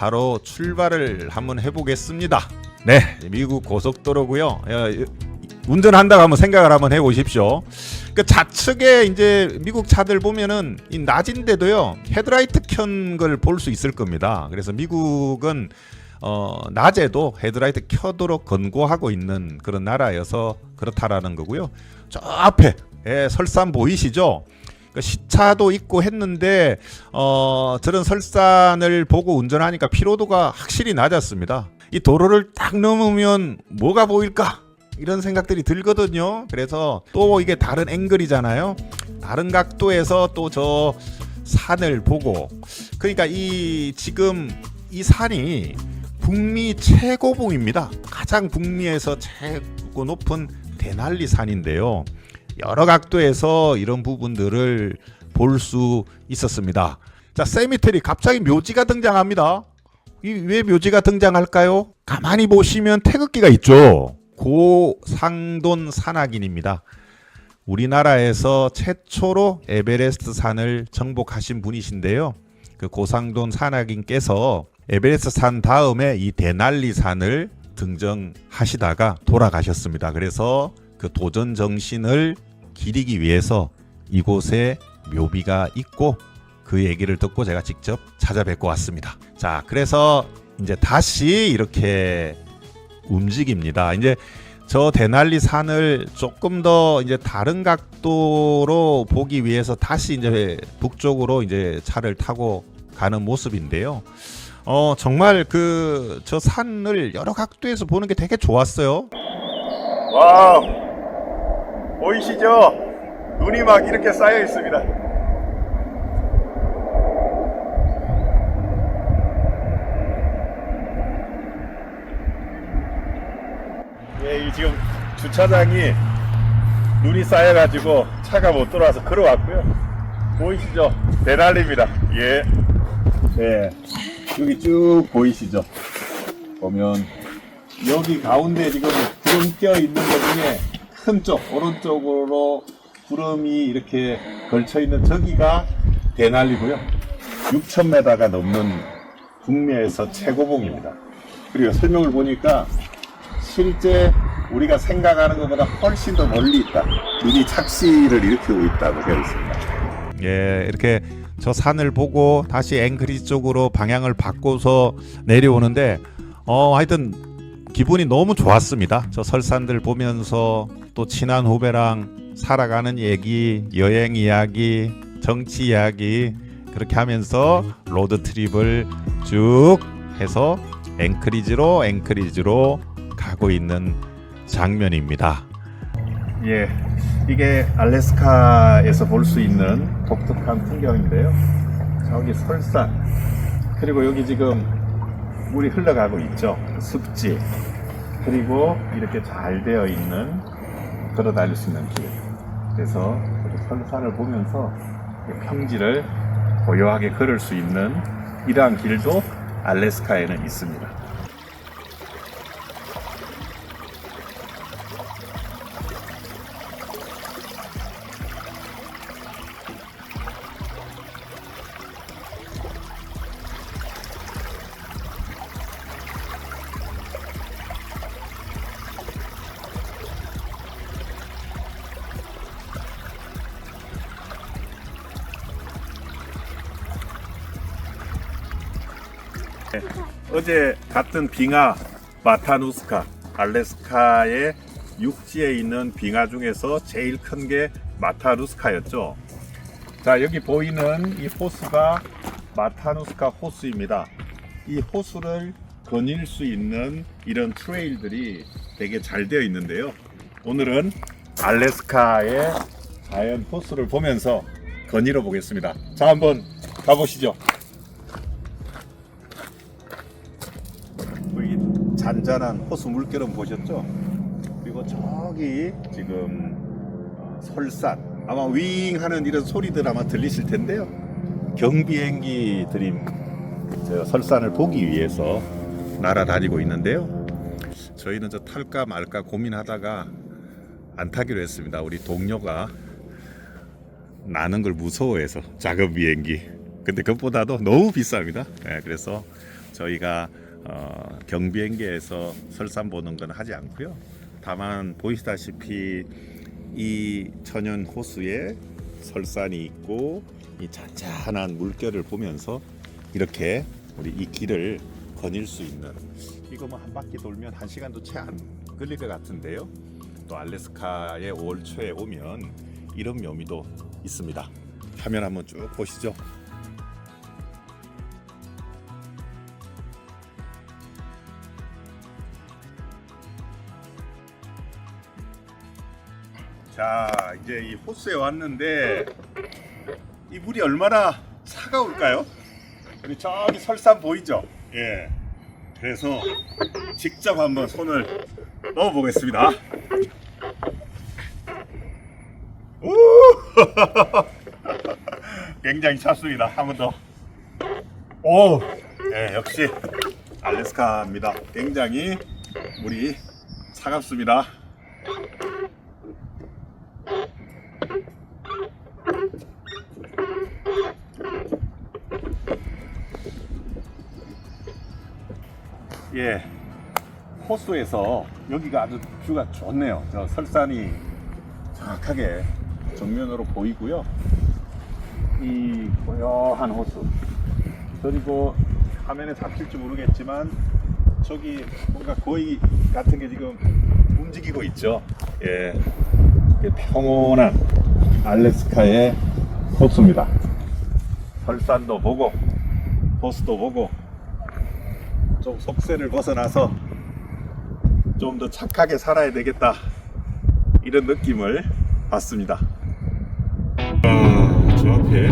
차로 출발을 한번 해보겠습니다. 네, 미국 고속도로고요. 야, 이- 운전한다고 한번 생각을 한번 해보십시오. 그 좌측에 이제 미국 차들 보면은 이 낮인데도요 헤드라이트 켠 걸 볼 수 있을 겁니다. 그래서 미국은 어, 낮에도 헤드라이트 켜도록 권고하고 있는 그런 나라여서 그렇다라는 거고요. 저 앞에 예, 설산 보이시죠? 그 시차도 있고 했는데 어, 저런 설산을 보고 운전하니까 피로도가 확실히 낮았습니다. 이 도로를 딱 넘으면 뭐가 보일까? 이런 생각들이 들거든요. 그래서 또 이게 다른 앵글이잖아요. 다른 각도에서 또 저 산을 보고 그러니까 이 지금 이 산이 북미 최고봉입니다. 가장 북미에서 최고 높은 대날리 산인데요. 여러 각도에서 이런 부분들을 볼 수 있었습니다. 자, 세미테리 갑자기 묘지가 등장합니다. 이 왜 묘지가 등장할까요? 가만히 보시면 태극기가 있죠. 고상돈 산악인입니다. 우리나라에서 최초로 에베레스트 산을 정복하신 분이신데요. 그 고상돈 산악인께서 에베레스트 산 다음에 이 대날리 산을 등정하시다가 돌아가셨습니다. 그래서 그 도전 정신을 기리기 위해서 이곳에 묘비가 있고 그 얘기를 듣고 제가 직접 찾아뵙고 왔습니다. 자, 그래서 이제 다시 이렇게 움직입니다. 이제 저 대날리 산을 조금 더 이제 다른 각도로 보기 위해서 다시 이제 북쪽으로 이제 차를 타고 가는 모습인데요. 어 정말 그 저 산을 여러 각도에서 보는 게 되게 좋았어요. 와 보이시죠? 눈이 막 이렇게 쌓여 있습니다. 예, 이 지금 주차장이 눈이 쌓여가지고 차가 못 들어와서 걸어왔고요. 보이시죠? 대날리입니다. 예. 예. 여기 쭉 보이시죠? 보면 여기 가운데 지금 구름 껴 있는 것 중에 큰 쪽, 오른쪽으로 구름이 이렇게 걸쳐 있는 저기가 대날리고요. 6,000m가 넘는 북미에서 최고봉입니다. 그리고 설명을 보니까 실제 우리가 생각하는 것보다 훨씬 더 멀리 있다. 눈이 착시를 일으키고 있다고 되어 있습니다. 예, 이렇게 저 산을 보고 다시 앵크리지 쪽으로 방향을 바꿔서 내려오는데 어 하여튼 기분이 너무 좋았습니다. 저 설산들 보면서 또 친한 후배랑 살아가는 얘기, 여행 이야기, 정치 이야기 그렇게 하면서 로드 트립을 쭉 해서 앵크리지로 앵크리지로 가고 있는 장면입니다. 예, 이게 알래스카에서 볼 수 있는 독특한 풍경인데요. 저기 설산 그리고 여기 지금 물이 흘러가고 있죠. 습지 그리고 이렇게 잘 되어 있는 걸어 다닐 수 있는 길. 그래서 설산을 보면서 이 평지를 고요하게 걸을 수 있는 이러한 길도 알래스카에는 있습니다. 어제 갔던 빙하 마타누스카 알래스카의 육지에 있는 빙하 중에서 제일 큰 게 마타누스카였죠. 자 여기 보이는 이 호수가 마타누스카 호수입니다. 이 호수를 거닐 수 있는 이런 트레일들이 되게 잘 되어 있는데요. 오늘은 알래스카의 자연 호수를 보면서 거닐어 보겠습니다. 자 한번 가보시죠. 잔잔한 호수 물결은 보셨죠? 그리고 저기 지금 어, 설산 아마 윙 하는 이런 소리들 아마 들리실 텐데요. 경비행기들이 저 설산을 보기 위해서 날아다니고 있는데요. 저희는 저 탈까 말까 고민하다가 안 타기로 했습니다. 우리 동료가 나는 걸 무서워해서 작은 비행기. 근데 그것보다도 너무 비쌉니다. 예, 그래서 저희가 어, 경비행기에서 설산 보는 건 하지 않고요. 다만 보시다시피 이 천연 호수에 설산이 있고 이 잔잔한 물결을 보면서 이렇게 우리 이 길을 거닐 수 있는 이거 뭐 한 바퀴 돌면 한 시간도 채 안 걸릴 것 같은데요. 또 알래스카의 5월 초에 오면 이런 묘미도 있습니다. 화면 한번 쭉 보시죠. 자, 이제 이 호수에 왔는데 이 물이 얼마나 차가울까요? 우리 저기 설산 보이죠? 예. 그래서 직접 한번 손을 넣어 보겠습니다. 오! 굉장히 찼습니다. 한 번 더. 오! 예, 역시 알래스카입니다. 굉장히 물이 차갑습니다. 예, 호수에서 여기가 아주 뷰가 좋네요. 저 설산이 정확하게 정면으로 보이고요. 이 고요한 호수 그리고 화면에 잡힐지 모르겠지만 저기 뭔가 거의 같은 게 지금 움직이고 있죠. 예, 평온한 알래스카의 호수입니다. 설산도 보고 호수도 보고 좀 속세를 벗어나서 좀 더 착하게 살아야 되겠다 이런 느낌을 받습니다. 아, 저 앞에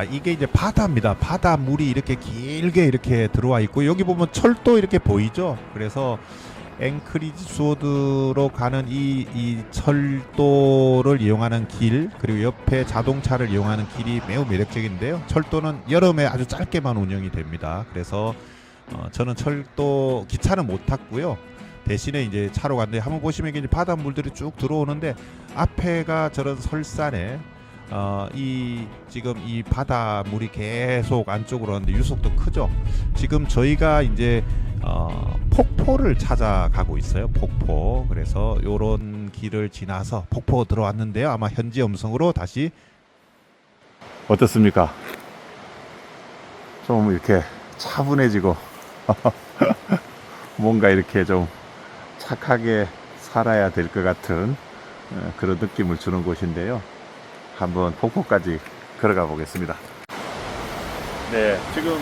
자, 이게 이제 바다입니다. 바다 물이 이렇게 길게 이렇게 들어와 있고 여기 보면 철도 이렇게 보이죠? 그래서 앵크리지 수어드로 가는 이, 이 철도를 이용하는 길 그리고 옆에 자동차를 이용하는 길이 매우 매력적인데요. 철도는 여름에 아주 짧게만 운영이 됩니다. 그래서 어, 저는 철도 기차는 못 탔고요. 대신에 이제 차로 갔는데 한번 보시면 이제 바닷물들이 쭉 들어오는데 앞에가 저런 설산에 어, 이 지금 이 바다 물이 계속 안쪽으로 오는데 유속도 크죠. 지금 저희가 이제 어, 폭포를 찾아가고 있어요. 폭포. 그래서 요런 길을 지나서 폭포 들어왔는데요. 아마 현지 음성으로 다시 어떻습니까? 좀 이렇게 차분해지고 뭔가 이렇게 좀 착하게 살아야 될 것 같은 어, 그런 느낌을 주는 곳인데요. 한번 폭포까지 걸어가 보겠습니다. 네, 지금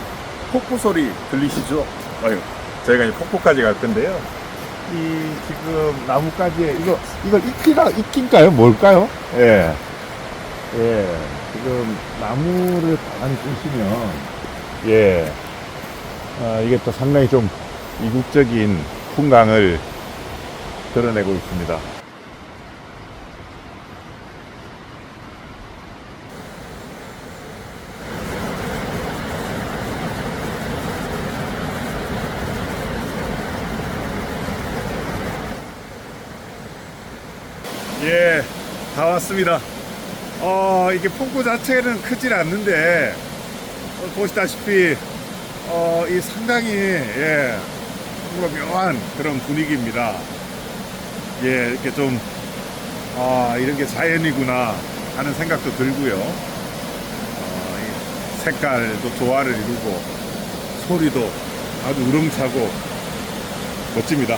폭포 소리 들리시죠? 아유, 저희가 이제 폭포까지 갈 건데요. 이 지금 나무까지에 이거 이걸 익기가 익긴가요? 뭘까요? 예, 예, 지금 나무를 가만히 보시면 예, 아, 이게 또 상당히 좀 이국적인 풍광을 드러내고 있습니다. 예, 다 왔습니다. 어, 이게 폭포 자체는 크질 않는데, 어, 보시다시피, 어, 이 상당히, 예, 뭔가 묘한 그런 분위기입니다. 예, 이렇게 좀, 아, 이런 게 자연이구나 하는 생각도 들고요. 어, 이 색깔도 조화를 이루고, 소리도 아주 우렁차고, 멋집니다.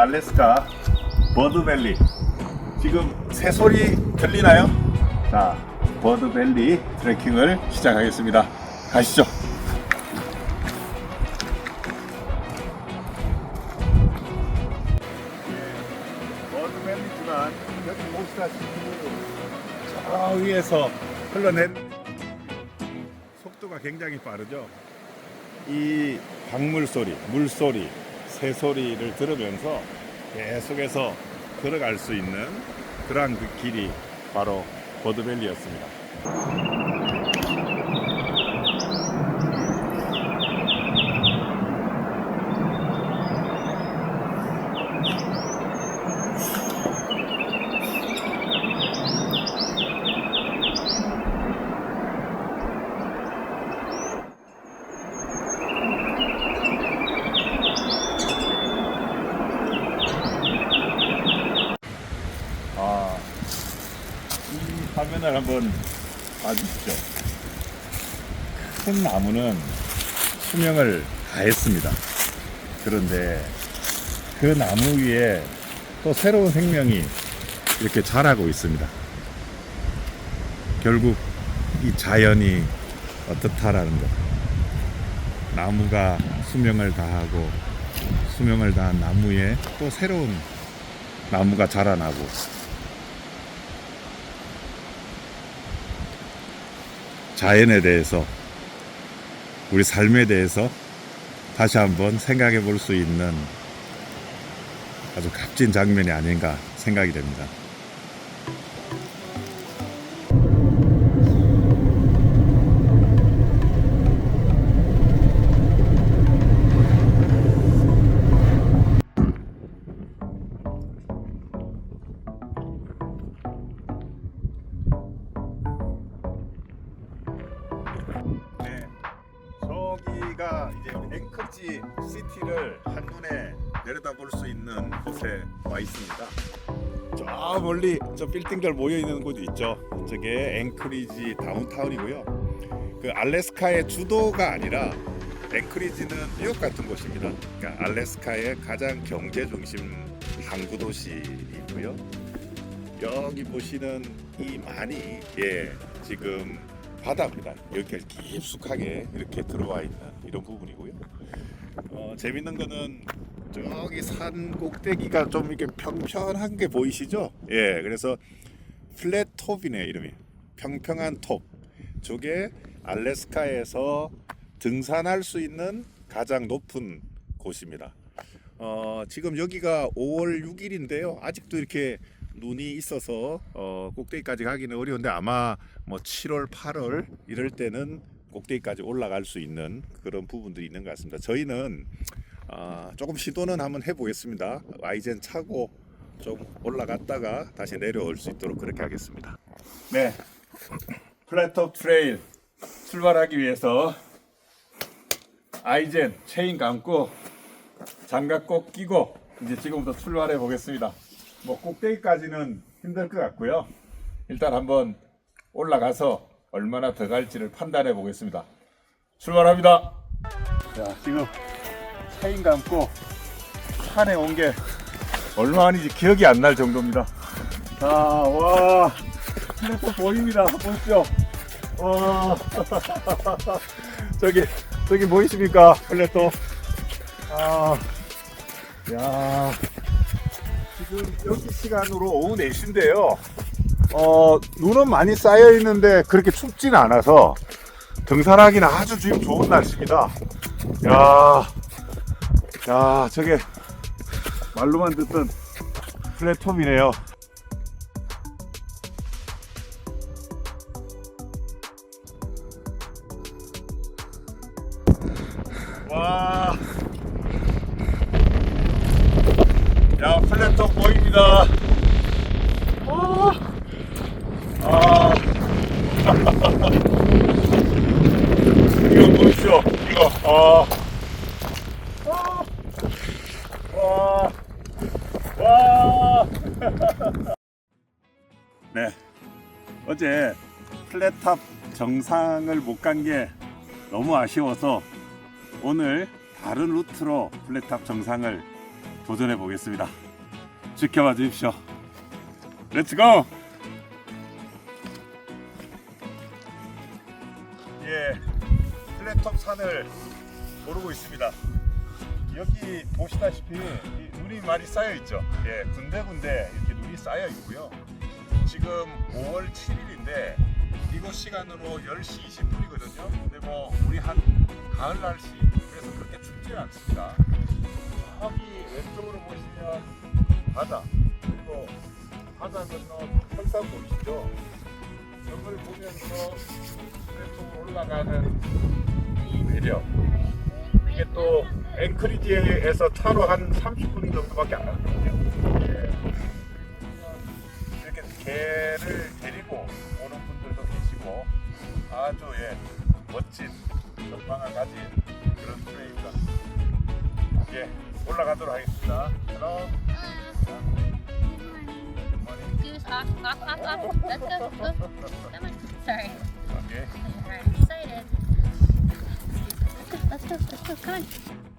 알래스카 버드밸리. 지금 새소리 들리나요? 자 버드밸리 트레킹을 시작하겠습니다. 가시죠. 버드밸리 구간 여기 보시다시피 저 위에서 흘러낸 속도가 굉장히 빠르죠. 이 광물 소리, 물 소리, 새 소리를 들으면서 계속해서 걸어갈 수 있는 그러한 그 길이 바로 버드밸리였습니다. 한번 봐주시죠. 큰 나무는 수명을 다했습니다. 그런데 그 나무 위에 또 새로운 생명이 이렇게 자라고 있습니다. 결국 이 자연이 어떻다라는 것. 나무가 수명을 다하고 수명을 다한 나무에 또 새로운 나무가 자라나고 자연에 대해서 우리 삶에 대해서 다시 한번 생각해 볼 수 있는 아주 값진 장면이 아닌가 생각이 됩니다. 저기가 이제 앵커지 시티를 한눈에 내려다볼 수 있는 곳에 와 있습니다. 저 멀리 저 빌딩들 모여 있는 곳이 있죠. 저게 앵커리지 다운타운이고요. 그 알래스카의 주도가 아니라 앵커리지는 뉴욕 같은 곳입니다. 그러니까 알래스카의 가장 경제 중심 항구 도시이고요. 여기 보시는 이 많이 예 지금 바다입니다. 이렇게 깊숙하게 이렇게 들어와 있는 이런 부분이고요. 어, 재밌는 거는 저기 산 꼭대기가 좀 이렇게 평평한 게 보이시죠? 예, 그래서 플랫톱이네 이름이 평평한 톱. 저게 알래스카에서 등산할 수 있는 가장 높은 곳입니다. 어, 지금 여기가 5월 6일인데요. 아직도 이렇게 눈이 있어서 어, 꼭대기까지 가기는 어려운데 아마 뭐 7월, 8월 이럴 때는 꼭대기까지 올라갈 수 있는 그런 부분들이 있는 것 같습니다. 저희는 아, 조금 시도는 한번 해보겠습니다. 아이젠 차고 좀 올라갔다가 다시 내려올 수 있도록 그렇게 하겠습니다. 네, 플랫톱 트레일 출발하기 위해서 아이젠 체인 감고 장갑 꼭 끼고 이제 지금부터 출발해 보겠습니다. 뭐 꼭대기까지는 힘들 것 같고요. 일단 한번 올라가서 얼마나 더 갈지를 판단해 보겠습니다. 출발합니다. 자, 지금 체인 감고 산에 온 게 얼마인지 기억이 안 날 정도입니다. 자, 와, 플랫폼 보입니다. 보십시오. 와, 저기, 저기 보이십니까? 플랫폼. 아, 야, 지금 여기 시간으로 오후 4시인데요. 어, 눈은 많이 쌓여 있는데 그렇게 춥지는 않아서 등산하기는 아주 지금 좋은 날씨입니다. 야, 야, 저게 말로만 듣던 플랫폼이네요. 와, 야, 플랫톱 보입니다. 플랫탑 정상을 못 간 게 너무 아쉬워서 오늘 다른 루트로 플랫탑 정상을 도전해 보겠습니다. 지켜봐 주십시오. 렛츠 고! 예, 플랫톱 산을 오르고 있습니다. 여기 보시다시피 이 눈이 많이 쌓여 있죠. 예, 군데군데 이렇게 눈이 쌓여 있고요. 지금 5월 7일인데 이곳 시간으로 10시 20분이거든요. 근데 뭐 우리 한 가을 날씨 그래서 그렇게 춥지 않습니다. 저기 왼쪽으로 보시면 바다 그리고 바다 건너 설산 보이시죠? 저걸 보면서 왼쪽으로 올라가는 이 매력 이게 또 앵크리지에서 차로 한 30분 정도밖에 안 하거든요. 예. 이렇게 개를 데리고 아주 예 멋진 전망을 가진 그런 트레입니다. 예 올라가도록 하겠습니다. 헬로. Goose, off, off, off, off. Let's go, go. Come on. Sorry. 오케이. I'm excited. Let's go, let's go. Come on.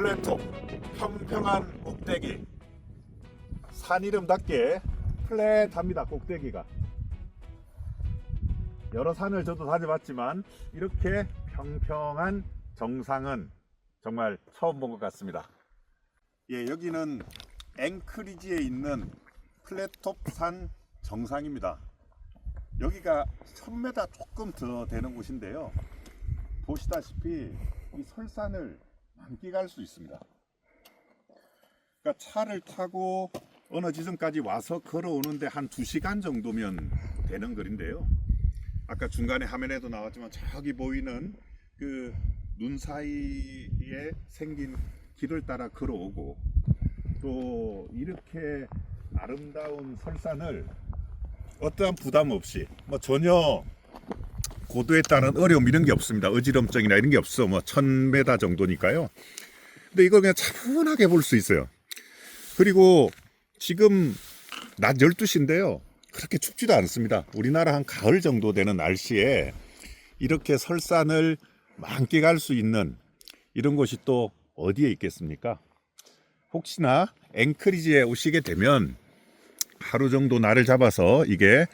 플랫톱 평평한 꼭대기. 산 이름답게 플랫합니다 꼭대기가. 여러 산을 저도 다녀봤지만 이렇게 평평한 정상은 정말 처음 본 것 같습니다. 예 여기는 앵크리지에 있는 플랫톱 산 정상입니다. 여기가 1000m 조금 더 되는 곳인데요. 보시다시피 이 설산을 만끽할 수 있습니다. 그러니까 차를 타고 어느 지점까지 와서 걸어오는데 한 2시간 정도면 되는 거리인데요. 아까 중간에 화면에도 나왔지만 저기 보이는 그 눈 사이에 생긴 길을 따라 걸어오고 또 이렇게 아름다운 설산을 어떠한 부담 없이 뭐 전혀 고도에 따른 어려움 이런 게 없습니다. 어지럼증이나 이런 게 없어. 뭐 1000m 정도니까요. 근데 이걸 그냥 차분하게 볼 수 있어요. 그리고 지금 낮 12시인데요. 그렇게 춥지도 않습니다. 우리나라 한 가을 정도 되는 날씨에 이렇게 설산을 만끽할 수 있는 이런 곳이 또 어디에 있겠습니까? 혹시나 앵크리지에 오시게 되면 하루 정도 날을 잡아서 이게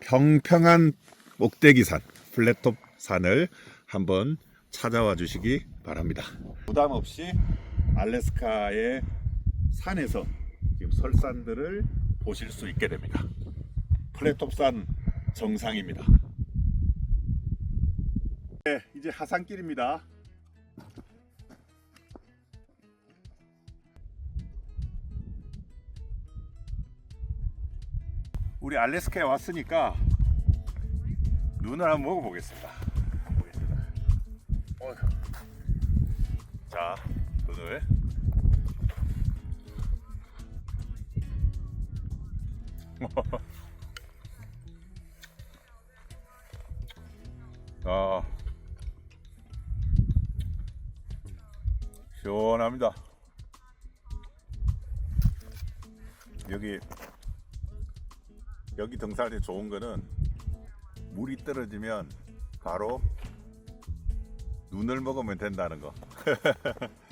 평평한 꼭대기산 플랫톱 산을 한번 찾아와 주시기 바랍니다. 부담 없이 알래스카의 산에서 지금 설산들을 보실 수 있게 됩니다. 플랫톱 산 정상입니다. 네, 이제 하산길입니다. 우리 알래스카에 왔으니까 눈을 한번 먹어보겠습니다. 보겠습니다. 자, 눈을. 아, 시원합니다. 여기 여기 등산이 좋은 거는 물이 떨어지면 바로 눈을 먹으면 된다는 거.